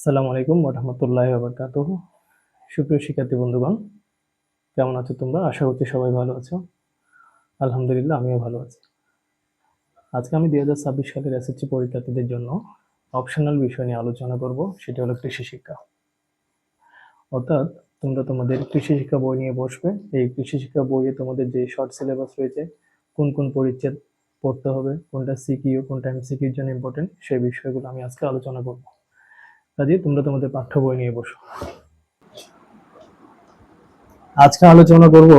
আসসালামু আলাইকুম রহমতুল্লাহ বাবরকাত সুপ্রিয় শিক্ষার্থী বন্ধুগণ, কেমন আছো তোমরা? আশা করছি সবাই ভালো আছো। আলহামদুলিল্লাহ, আমিও ভালো আছি। আজকে আমি দুই হাজার ছাব্বিশ সালের এসএসসি পরীক্ষার্থীদের জন্য অপশনাল বিষয় নিয়ে আলোচনা করব, সেটা হলো কৃষি শিক্ষা। অর্থাৎ তোমরা তোমাদের কৃষি শিক্ষা বই নিয়ে বসবে। এই কৃষি শিক্ষা বইয়ে তোমাদের যে শর্ট সিলেবাস রয়েছে, কোন কোন পরিচ্ছেদ পড়তে হবে, কোনটা সিকিউ কোনটা এমসিকিউর জন্য ইম্পর্টেন্ট সেই বিষয়গুলো আমি আজকে আলোচনা করব। কাজে তোমরা তোমাদের পাঠ্য বই নিয়ে বসো। আজকে আলোচনা করব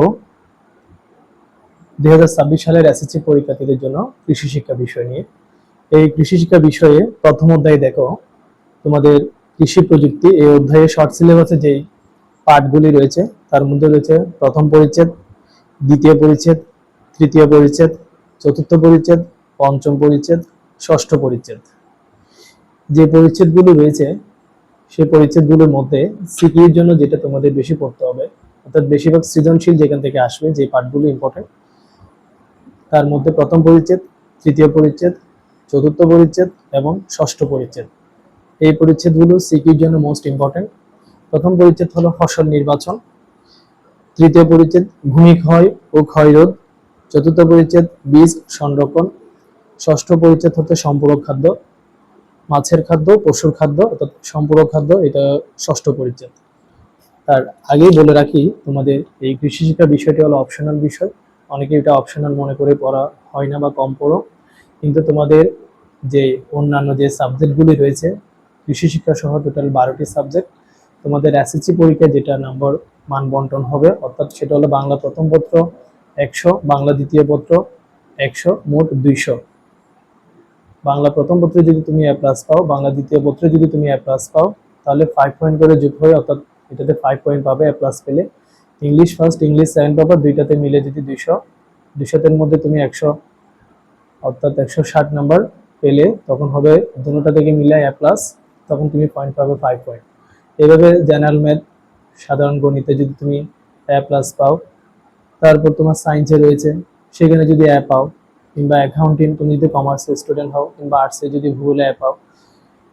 দুই হাজার ছাব্বিশ সালের এসএসসি পরীক্ষার্থীদের জন্য কৃষি শিক্ষা বিষয় নিয়ে। এই কৃষি শিক্ষা বিষয়ে প্রথম অধ্যায়ে দেখো তোমাদের কৃষি প্রযুক্তি। এই অধ্যায়ে শর্ট সিলেবাসে যেই পাঠগুলি রয়েছে, তার মধ্যে রয়েছে প্রথম পরিচ্ছেদ, দ্বিতীয় পরিচ্ছেদ, তৃতীয় পরিচ্ছেদ, চতুর্থ পরিচ্ছেদ, পঞ্চম পরিচ্ছেদ, ষষ্ঠ পরিচ্ছেদ। যে পরিচ্ছেদগুলো রয়েছে সেই পরিচ্ছেদগুলোর মধ্যে। সিকিউর জন্য যেটা তোমাদের বেশি পড়তে হবে, অর্থাৎ বেশিরভাগ সৃজনশীল যেখান থেকে আসবে যে পাঠগুলো ইম্পর্টেন্ট তার মধ্যে প্রথম পরিচ্ছেদ, তৃতীয় পরিচ্ছেদ, চতুর্থ পরিচ্ছেদ এবং ষষ্ঠ পরিচ্ছেদ। এই পরিচ্ছেদগুলো সিকিউর জন্য মোস্ট ইম্পর্টেন্ট প্রথম পরিচ্ছেদ হলো ফসল নির্বাচন, তৃতীয় পরিচ্ছেদ ভূমি ক্ষয় ও ক্ষয়রোধ, চতুর্থ পরিচ্ছেদ বীজ সংরক্ষণ, ষষ্ঠ পরিচ্ছেদ হতে সম্পূরক খাদ্য মাছের খাদ্য, পশুর খাদ্য, অর্থাৎ সম্পূরক খাদ্য, এটা ষষ্ঠ পরিচ্ছেদ। তার আগেই বলে রাখি, তোমাদের এই কৃষি শিক্ষা বিষয়টি হলো অপশনাল বিষয়। অনেকে এটা অপশনাল মনে করে পড়া হয় না বা কম পড়ো। কিন্তু তোমাদের যে অন্যান্য যে সাবজেক্টগুলি রয়েছে, কৃষি শিক্ষা সহ টোটাল বারোটি সাবজেক্ট, তোমাদের এসএসসি পরীক্ষায় যেটা নম্বর মান বন্টন হবে, অর্থাৎ সেটা হলো বাংলা প্রথম পত্র একশো, বাংলা দ্বিতীয় পত্র একশো, মোট দুইশো। বাংলা প্রথম পত্রে যদি তুমি এ প্লাস পাও, বাংলা দ্বিতীয় পত্রে যদি তুমি এ প্লাস পাও, তাহলে ফাইভ পয়েন্ট করে যোগ হয়ে অর্থাৎ এটাতে ফাইভ পয়েন্ট পাবে এ প্লাস পেলে। ইংলিশ ফার্স্ট ইংলিশ সেকেন্ড পাবা, দুইটাতে মিলে যদি দুইশো, দুইশোতের মধ্যে তুমি একশো, অর্থাৎ একশো ষাট নাম্বার পেলে, তখন হবে দুটোটা থেকে মিলে এ প্লাস তখন তুমি পয়েন্ট পাবে ফাইভ পয়েন্ট এভাবে জেনারেল ম্যাথ সাধারণ গণিতে যদি তুমি এ প্লাস পাও, তারপর তোমার সায়েন্সে রয়েছে, সেখানে যদি এ পাও কিংবা অ্যাকাউন্টিং তুমি যদি কমার্সের স্টুডেন্ট হও কিংবা আর্টসে যদি ভূগোলে অ্যাপ হও,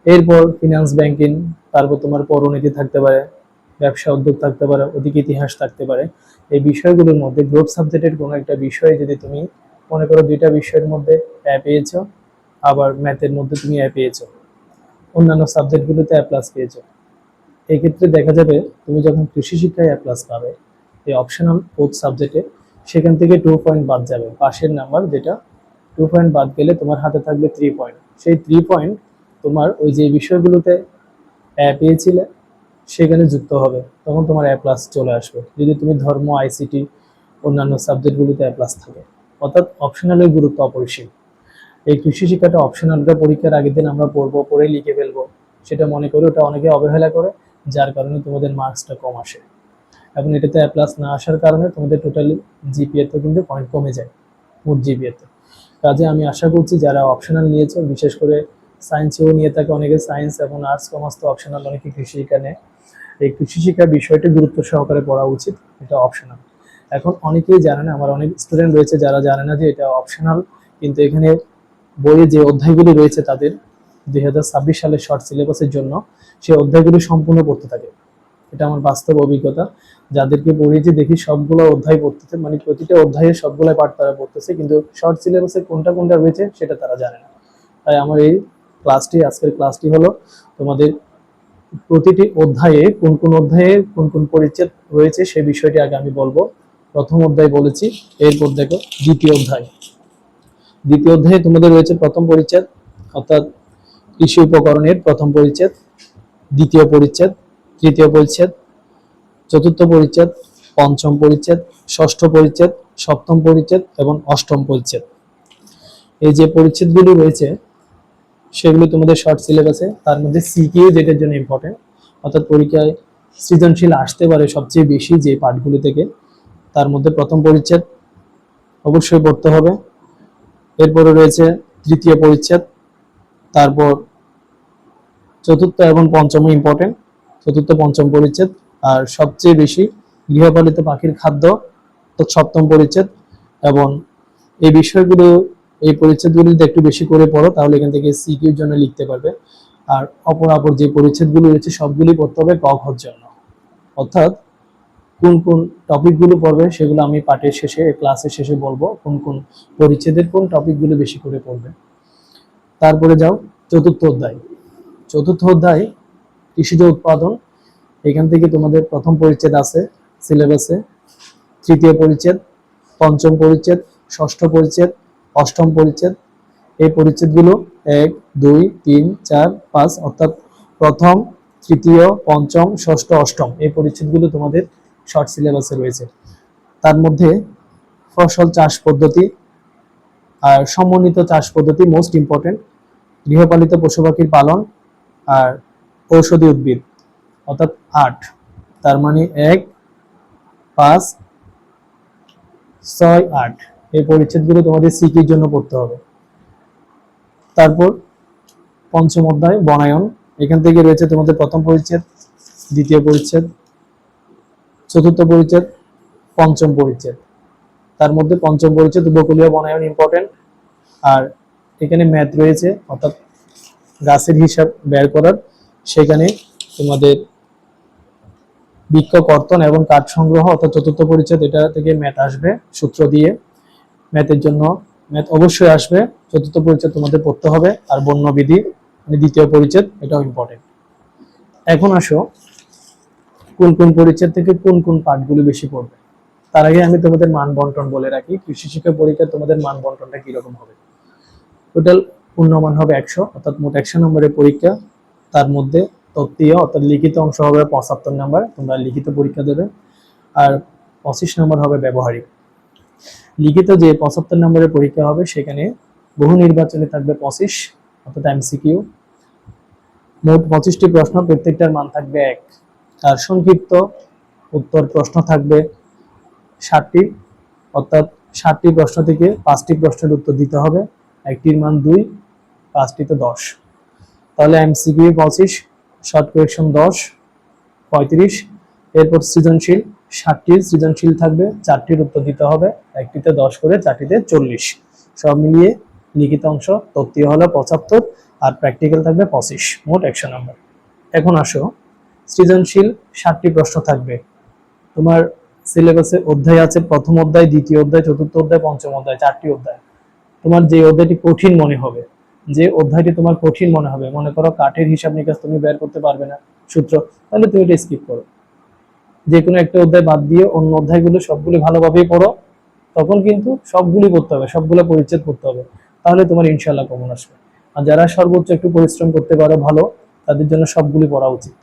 এরপর ফিনান্স ব্যাংকিং তারপর তোমার পৌরনীতি থাকতে পারে, ব্যবসা উদ্যোগ থাকতে পারে অধিক ইতিহাস থাকতে পারে। এই বিষয়গুলোর মধ্যে গ্রুপ সাবজেক্টের কোনো একটা বিষয়ে যদি তুমি মনে করো দুইটা বিষয়ের মধ্যে অ্যাপ পেয়েছ, আবার ম্যাথের মধ্যে তুমি অ্যাপ পেয়েছ, অন্যান্য সাবজেক্টগুলোতে অ্যাপ প্লাস পেয়েছ এক্ষেত্রে দেখা যাবে তুমি যখন কৃষি শিক্ষায় অ্যাপ প্লাস পাবে, এই অপশনাল ফোর্থ সাবজেক্টে সেখান থেকে টু পয়েন্ট বাদ যাবে। পাশের নাম্বার যেটা টু পয়েন্ট বাদ গেলে তোমার হাতে থাকবে থ্রি পয়েন্ট সেই থ্রি পয়েন্ট তোমার ওই যে বিষয়গুলোতে অ্যা পেয়েছিলে, সেখানে যুক্ত হবে। তখন তোমার অ্যা প্লাস চলে আসবে। যদি তুমি ধর্ম আইসিটি অন্যান্য সাবজেক্টগুলোতে অ্যা প্লাস থাকে। অর্থাৎ অপশনালের গুরুত্ব অপরিসীম। এই কৃষি শিক্ষাটা অপশনালটা পরীক্ষার আগের দিন আমরা পড়ব, পড়ে লিখে ফেলব। সেটা মনে করি ওটা অনেকে অবহেলা করে, যার কারণে তোমাদের মার্কসটা কম আসে। এবং এটাতে অ্যা প্লাস না আসার কারণে তোমাদের টোটালি জিপিএতে কিন্তু পয়েন্ট কমে যায়, মোট জিপিএতে কাজে আমি আশা করছি যারা অপশনাল নিয়েছে, বিশেষ করে সায়েন্সেও নিয়ে থাকে অনেকে সায়েন্স এবং আর্টস কমার্স তো অপশনাল অনেকে কৃষি নেয় এই কৃষি শিক্ষার বিষয়টি গুরুত্ব সহকারে পড়া উচিত, এটা অপশনাল এখন অনেকেই জানে না, আমার অনেক স্টুডেন্ট রয়েছে যারা জানে না যে এটা অপশনাল কিন্তু এখানে বইয়ে যে অধ্যায়গুলি রয়েছে তাদের দুই হাজার ছাব্বিশ সালের শর্ট সিলেবাসের জন্য, সেই অধ্যায়গুলি সম্পূর্ণ পড়তে থাকে। এটা আমার বাস্তব অভিজ্ঞতা। যাদেরকে পড়িয়েছি দেখি সবগুলো অধ্যায় পড়তেছে মানে প্রতিটা অধ্যায়ে সবগুলো পাঠ তারা পড়তেছে, কিন্তু শর্ট সিলেবাসে কোনটা কোনটা রয়েছে সেটা তারা জানে না। তাই আমার এই ক্লাসটি আজকের ক্লাসটি হলো তোমাদের প্রতিটি অধ্যায়ে কোন কোন অধ্যায়ে কোন কোন পরিচ্ছেদ রয়েছে সেই বিষয়টি আগে আমি বলব। প্রথম অধ্যায় বলেছি, এরপর দেখো দ্বিতীয় অধ্যায়। দ্বিতীয় অধ্যায়ে তোমাদের রয়েছে প্রথম পরিচ্ছেদ, অর্থাৎ কৃষি উপকরণের প্রথম পরিচ্ছেদ, দ্বিতীয় পরিচ্ছেদ তৃতীয় পরিচ্ছেদ, চতুর্থ পরিচ্ছেদ, পঞ্চম পরিচ্ছেদ, ষষ্ঠ পরিচ্ছেদ, সপ্তম পরিচ্ছেদ এবং অষ্টম পরিচ্ছেদ। এই যে পরিচ্ছেদগুলো রয়েছে, সেগুলো তোমাদের শর্ট সিলেবাসে তার মধ্যে সিকিউ যেটার জন্য ইম্পর্টেন্ট অর্থাৎ পরীক্ষায় সৃজনশীল আসতে পারে সবচেয়ে বেশি যে পাঠগুলি থেকে, তার মধ্যে প্রথম পরিচ্ছেদ অবশ্যই পড়তে হবে। এরপরে রয়েছে তৃতীয় পরিচ্ছেদ, তারপর চতুর্থ এবং পঞ্চম ইম্পর্টেন্ট চতুর্থ, পঞ্চম পরিচ্ছেদ, আর সবচেয়ে বেশি গৃহপালিত পাখির খাদ্য তো সপ্তম পরিচ্ছেদ। এবং এই বিষয়গুলো, এই পরিচ্ছেদগুলো যদি একটু বেশি করে পড়ো, তাহলে এখান থেকে সিকিউর জন্য লিখতে পারবে। আর অপর অপর যে পরিচ্ছেদগুলো রয়েছে সবগুলি পড়তে হবে ক খর জন্য। অর্থাৎ কোন কোন টপিকগুলো পড়বে, সেগুলো আমি পাঠের শেষে, ক্লাসের শেষে বলব, কোন কোন পরিচ্ছেদের কোন টপিকগুলো বেশি করে পড়বে। তারপরে যাও, চতুর্থ অধ্যায়। চতুর্থ অধ্যায় কৃষিজ উৎপাদন, এখান থেকে তোমাদের প্রথম পরিচ্ছেদ আছে সিলেবাসে তৃতীয় পরিচ্ছেদ, পঞ্চম পরিচ্ছেদ, ষষ্ঠ পরিচ্ছেদ, অষ্টম পরিচ্ছেদ। এই পরিচ্ছেদগুলো এক, দুই, তিন, চার, পাঁচ, অর্থাৎ প্রথম, তৃতীয়, পঞ্চম, ষষ্ঠ, অষ্টম এই পরিচ্ছেদগুলো তোমাদের শর্ট সিলেবাসে রয়েছে। তার মধ্যে ফসল চাষ পদ্ধতি আর সমন্বিত চাষ পদ্ধতি মোস্ট ইম্পর্টেন্ট গৃহপালিত পশু পাখির পালন আর ঔষধি উদ্ভিদ, অর্থাৎ আট। তার মানে এক, পাঁচ, ছয়, আট। এই পরিচ্ছেদগুলো তোমাদের সিকির জন্য পড়তে হবে। তারপর পঞ্চম অধ্যায়, বনায়ন। এখান থেকে রয়েছে তোমাদের প্রথম পরিচ্ছেদ, দ্বিতীয় পরিচ্ছেদ, চতুর্থ পরিচ্ছেদ, পঞ্চম পরিচ্ছেদ। তার মধ্যে পঞ্চম পরিচ্ছেদ উপকূলীয় বনায়ন ইম্পর্টেন্ট আর এখানে ম্যাথ রয়েছে, অর্থাৎ গাছের হিসাব বের করার। সেখানে তোমাদের বৃক্ষ কর্তন এবং কাঠ সংগ্রহ অর্থাৎ চতুর্থ পরিচ্ছেদ এটা থেকে ম্যাথ আসবে, সূত্র দিয়ে। ম্যাথের জন্য ম্যাথ অবশ্যই আসবে, চতুর্থ পরিচ্ছেদ তোমাদের পড়তে হবে আর বর্ণবিধি মানে দ্বিতীয় পরিচ্ছেদ, এটাও ইম্পর্টেন্ট এখন আসো, কোন কোন পরিচ্ছেদ থেকে কোন কোন পাঠগুলো বেশি পড়বে? তার আগে আমি তোমাদের মান বন্টন বলে রাখি, কৃষি শিক্ষা পরীক্ষায় তোমাদের মান বন্টনটা কীরকম হবে? টোটাল পূর্ণমান হবে একশো, অর্থাৎ মোট একশো নম্বরের পরীক্ষা। তার মধ্যে তত্ত্বীয় অর্থাৎ লিখিত অংশ হবে পঁচাত্তর নাম্বার, তোমরা লিখিত পরীক্ষা দেবে। আর পঁচিশ নম্বর হবে ব্যবহারিক। লিখিত যে পঁচাত্তর নম্বরের পরীক্ষা হবে, সেখানে বহু নির্বাচনে থাকবে পঁচিশ, অর্থাৎ এমসিকিউ। মোট পঁচিশটি প্রশ্ন, প্রত্যেকটার মান থাকবে এক। আর সংক্ষিপ্ত উত্তর প্রশ্ন থাকবে ষাটটি, অর্থাৎ ষাটটি প্রশ্ন থেকে পাঁচটি প্রশ্নের উত্তর দিতে হবে। একটির মান দুই পাঁচটিতে দশ। তাহলে এমসিকিউ পঁচিশ শর্ট কোয়েকশন দশ, পঁয়ত্রিশ, এরপর সৃজনশীল ষাটটি, সৃজনশীল থাকবে, চারটির উত্তর দিতে হবে, একটিতে দশ করে, চারটিতে চল্লিশ। সব মিলিয়ে লিখিত অংশ তত্ত্বীয় হলো পঁচাত্তর আর প্র্যাকটিক্যাল থাকবে পঁচিশ, মোট একশো নম্বর। এখন আসো, সৃজনশীল ষাটটি প্রশ্ন থাকবে। তোমার সিলেবাসে অধ্যায় আছে, প্রথম অধ্যায়, দ্বিতীয় অধ্যায়, চতুর্থ অধ্যায়, পঞ্চম অধ্যায়, চারটি অধ্যায়। তোমার যে অধ্যায়টি কঠিন মনে হবে যে অধ্যায়টি তোমার কঠিন মনে হবে, মনে করো কাঠের হিসাব নিকাশ তুমি বের করতে পারবে না, সূত্র, তাহলে তুমি এটা স্কিপ করো। যে কোনো একটা অধ্যায় বাদ দিয়ে অন্য অধ্যায়গুলো সবগুলি ভালোভাবেই পড়ো, তখন কিন্তু সবগুলি পড়তে হবে, সবগুলো পরিচ্ছেদ করতে হবে, তাহলে তোমার ইনশাল্লাহ কমন আসবে। আর যারা সর্বোচ্চ একটু পরিশ্রম করতে পারো ভালো, তাদের জন্য সবগুলি পড়া উচিত।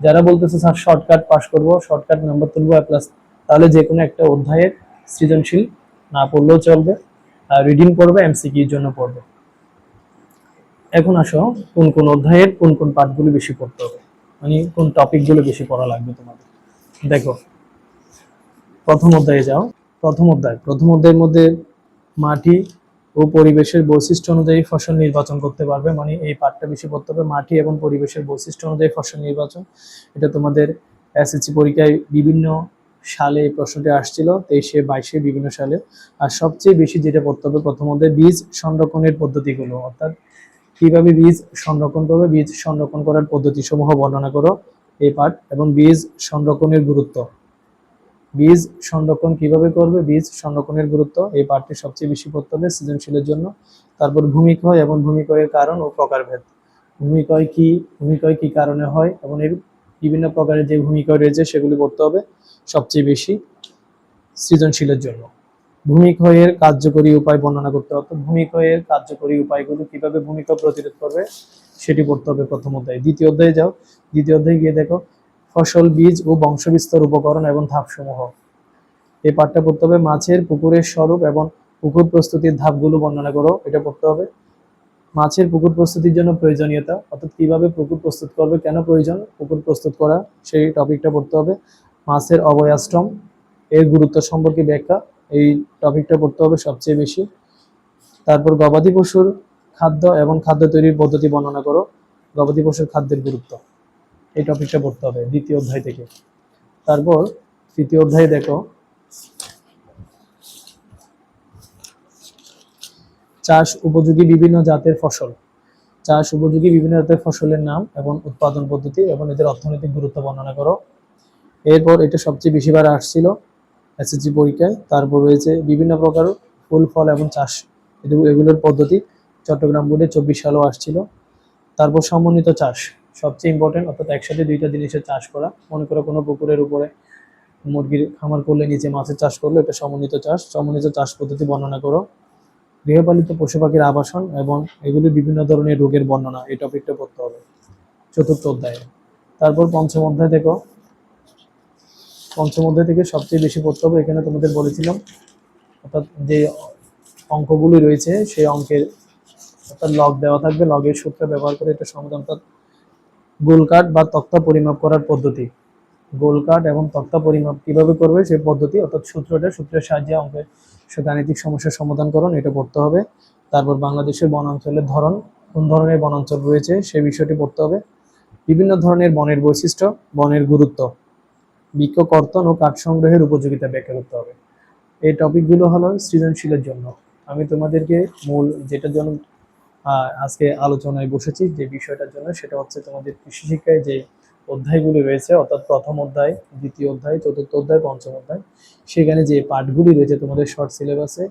যারা বলতেছে, স্যার শর্টকাট পাস করব শর্টকাট নাম্বার তুলবো প্লাস তাহলে যে কোনো একটা অধ্যায়ের সৃজনশীল না পড়লেও চলবে, আর রিডিং পড়বে এমসিকিউর জন্য পড়বে। এখন আসো, কোন কোন অধ্যায়ের কোন কোন পাঠগুলো বেশি পড়তে হবে? মানে কোন টপিকগুলো বেশি পড়া লাগবে তোমাদের? দেখো, প্রথম অধ্যায়ে যাও। প্রথম অধ্যায়, প্রথম অধ্যায়ের মধ্যে মাটি ও পরিবেশের বৈশিষ্ট্য অনুযায়ী ফসল নির্বাচন করতে পারবে। মানে এই পাঠটা বেশি পড়তে হবে, মাটি এবং পরিবেশের বৈশিষ্ট্য অনুযায়ী ফসল নির্বাচন। এটা তোমাদের এসএসসি পরীক্ষায় বিভিন্ন সালে এই প্রশ্নটি আসছিল, তেইশে, বাইশে বিভিন্ন সালে। আর সবচেয়ে বেশি যেটা পড়তে হবে প্রথম অধ্যায় বীজ সংরক্ষণের পদ্ধতিগুলো, অর্থাৎ কীভাবে বীজ সংরক্ষণ করবে? বীজ সংরক্ষণ করার পদ্ধতি সমূহ বর্ণনা করো এই পাঠ এবং বীজ সংরক্ষণের গুরুত্ব। বীজ সংরক্ষণ কীভাবে করবে? বীজ সংরক্ষণের গুরুত্ব এই পাঠটি সবচেয়ে বেশি পড়তে হবে সৃজনশীলের জন্য। তারপর ভূমিক্ষয় এবং ভূমিক্ষয়ের কারণ ও প্রকারভেদ। ভূমিক্ষয় কি? ভূমিক্ষয় কি কারণে হয়? এবং এর বিভিন্ন প্রকারের যে ভূমিক্ষয় রয়েছে সেগুলি পড়তে হবে সবচেয়ে বেশি সৃজনশীলের জন্য। ভূমিক্ষয়ের কার্যকরী উপায় বর্ণনা করতে হবে। ভূমিক্ষয়ের কার্যকরী উপায়গুলো কীভাবে ভূমিক্ষয় প্রতিরোধ করবে সেটি পড়তে হবে প্রথম অধ্যায়ে। দ্বিতীয় অধ্যায়ে যাও। দ্বিতীয় অধ্যায়ে গিয়ে দেখো, ফসল, বীজ ও বংশবিস্তার উপকরণ এবং ধাপসমূহ। এই পাঠটা পড়তে হবে মাছের পুকুরের স্বরূপ এবং পুকুর প্রস্তুতির ধাপগুলো বর্ণনা করো। এটা পড়তে হবে। মাছের পুকুর প্রস্তুতির জন্য প্রয়োজনীয়তা, অর্থাৎ কীভাবে পুকুর প্রস্তুত করবে, কেন প্রয়োজন, পুকুর প্রস্তুত করা, সেই টপিকটা পড়তে হবে। মাছের অবয়াশ্রম, এর গুরুত্ব সম্পর্কে ব্যাখ্যা এই টপিকটা পড়তে হবে সবচেয়ে বেশি। তারপর গবাদি পশুর খাদ্য এবং খাদ্য তৈরির পদ্ধতি বর্ণনা করো। গবাদি পশুর খাদ্যের গুরুত্ব। এই টপিকটা পড়তে হবে দ্বিতীয় অধ্যায় থেকে। তারপর তৃতীয় অধ্যায়ে দেখো। চাষ উপযোগী বিভিন্ন জাতের ফসল। চাষ উপযোগী বিভিন্ন জাতের ফসলের নাম এবং উৎপাদন পদ্ধতি এবং এদের অর্থনৈতিক গুরুত্ব বর্ণনা করো। এরপর এটা সবচেয়ে বেশিবার আসছিল। এসএসসি পরীক্ষায় তারপর রয়েছে বিভিন্ন প্রকার ফুল ফল এবং চাষ। এগুলোর পদ্ধতি চট্টগ্রাম বোর্ডে চব্বিশ সালেও আসছিল। তারপর সমন্বিত চাষ, সবচেয়ে ইম্পর্টেন্ট অর্থাৎ একসাথে দুইটা জিনিসের চাষ করা। মনে করো কোনো পুকুরের উপরে মুরগির খামার করলে নিচে মাছের চাষ করল এটা সমন্বিত চাষ। সমন্বিত চাষ পদ্ধতি বর্ণনা করো। গৃহপালিত পশু পাখির আবাসন এবং এগুলি বিভিন্ন ধরনের রোগের বর্ণনা, এই টপিকটা পড়তে হবে। চতুর্থ অধ্যায়ে। তারপর পঞ্চম অধ্যায় দেখো পঞ্চম অধ্যায় থেকে সবচেয়ে বেশি পড়তে হবে, এখানে তোমাদের বলেছিলাম। অর্থাৎ যে অঙ্কগুলি রয়েছে, সেই অঙ্কের অর্থাৎ লগ দেওয়া থাকবে। লগের সূত্র ব্যবহার করে এটা সমাধান, অর্থাৎ গোল কাঠ বা তক্তা পরিমাপ করার পদ্ধতি। গোল কাঠ এবং তক্তা পরিমাপ কীভাবে করবে সেই পদ্ধতি, অর্থাৎ সূত্রটা, সূত্রের সাহায্যে অঙ্কের গাণিতিক সমস্যার সমাধান করুন, এটা পড়তে হবে। তারপর বাংলাদেশের বনাঞ্চলের ধরন, কোন ধরনের বনাঞ্চল রয়েছে, সে বিষয়টি পড়তে হবে। বিভিন্ন ধরনের বনের বৈশিষ্ট্য, বনের গুরুত্ব। বৃক্ষ কর্তন ও কাঠ সংগ্রহের উপযোগিতা ব্যাখ্যা করতে হবে। এই টপিকগুলো হলো সৃজনশীলের জন্য। আমি তোমাদেরকে মূল যেটার জন্য আজকে আলোচনায় বসেছি যে বিষয়টার জন্য, সেটা হচ্ছে তোমাদের কৃষি শিক্ষায় যে অধ্যায়গুলি রয়েছে, অর্থাৎ প্রথম অধ্যায়, দ্বিতীয় অধ্যায়, চতুর্থ অধ্যায়, পঞ্চম অধ্যায়, সেখানে যে পাঠগুলি রয়েছে তোমাদের শর্ট সিলেবাসে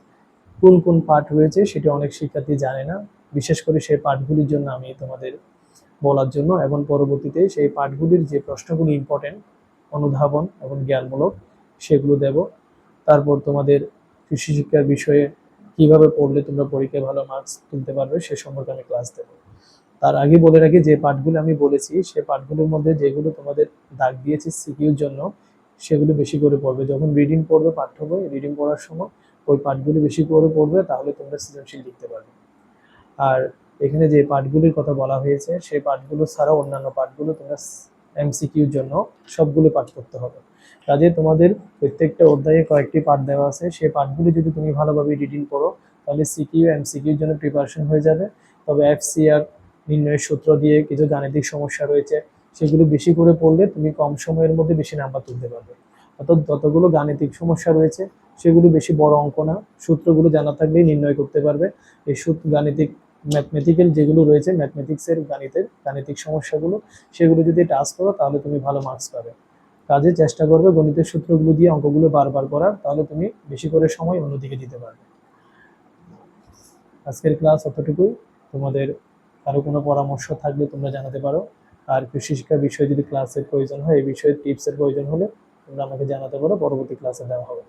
কোন কোন পাঠ রয়েছে সেটা অনেক শিক্ষার্থী জানে না। বিশেষ করে সেই পাঠগুলির জন্য আমি তোমাদের বলার জন্য, এবং পরবর্তীতে সেই পাঠগুলির যে প্রশ্নগুলি ইম্পর্টেন্ট অনুধাবন এবং জ্ঞানমূলক, সেগুলো দেব। তারপর তোমাদের কৃষি শিক্ষার বিষয়ে কীভাবে পড়লে তোমরা পরীক্ষায় ভালো মার্কস তুলতে পারবে, সে সম্পর্কে আমি ক্লাস দেবো। তার আগে বলে রাখি, যে পাঠগুলো আমি বলেছি, সে পাঠগুলোর মধ্যে যেগুলো তোমাদের দাগ দিয়েছি সিকিউর জন্য, সেগুলো বেশি করে পড়বে। যখন রিডিং পড়বে পাঠ্য বই রিডিং পড়ার সময় ওই পাঠগুলি বেশি করে পড়বে, তাহলে তোমরা সৃজনশীল লিখতে পারবে। আর এখানে যে পাঠগুলির কথা বলা হয়েছে সেই পাঠগুলো ছাড়াও অন্যান্য পাঠগুলো তোমরা এমসিকিউর জন্য সবগুলো পাঠ করতে হবে। কাজে তোমাদের প্রত্যেকটা অধ্যায়ে কয়েকটি পাঠ দেওয়া আছে। সেই পাঠগুলি যদি তুমি ভালোভাবে রিডিং করো, তাহলে সিকিউ এমসিকিউর জন্য প্রিপারেশন হয়ে যাবে। তবে এফসিআর নির্ণয়ের সূত্র দিয়ে কিছু গাণিতিক সমস্যা রয়েছে, সেগুলো বেশি করে পড়লে তুমি কম সময়ের মধ্যে বেশি নাম্বার তুলতে পারবে। অর্থাৎ যতগুলো গাণিতিক সমস্যা রয়েছে, সেগুলো বেশি বড় অঙ্ক না। সূত্রগুলো জানা থাকলেই নির্ণয় করতে পারবে। এই সূত্র গাণিতিক ম্যাথমেটিক্যাল যেগুলো রয়েছে ম্যাথমেটিক্সের গাণিতের, গাণিতিক সমস্যাগুলো, সেগুলো যদি টাচ করো, তাহলে তুমি ভালো মার্কস পাবে। কাজে চেষ্টা করবে গণিতের সূত্রগুলো দিয়ে অঙ্কগুলো বারবার করার, তাহলে তুমি বেশি করে সময় অন্যদিকে দিতে পারবে। আজকের ক্লাস অতটুকুই তোমাদের কারও কোনো পরামর্শ থাকলে তোমরা জানাতে পারো। আর কৃষি শিক্ষা বিষয়ে যদি ক্লাসের প্রয়োজন হয়, এই বিষয়ে টিপসের প্রয়োজন হলে তোমরা আমাকে জানাতে পারো। পরবর্তী ক্লাসে দেওয়া হবে।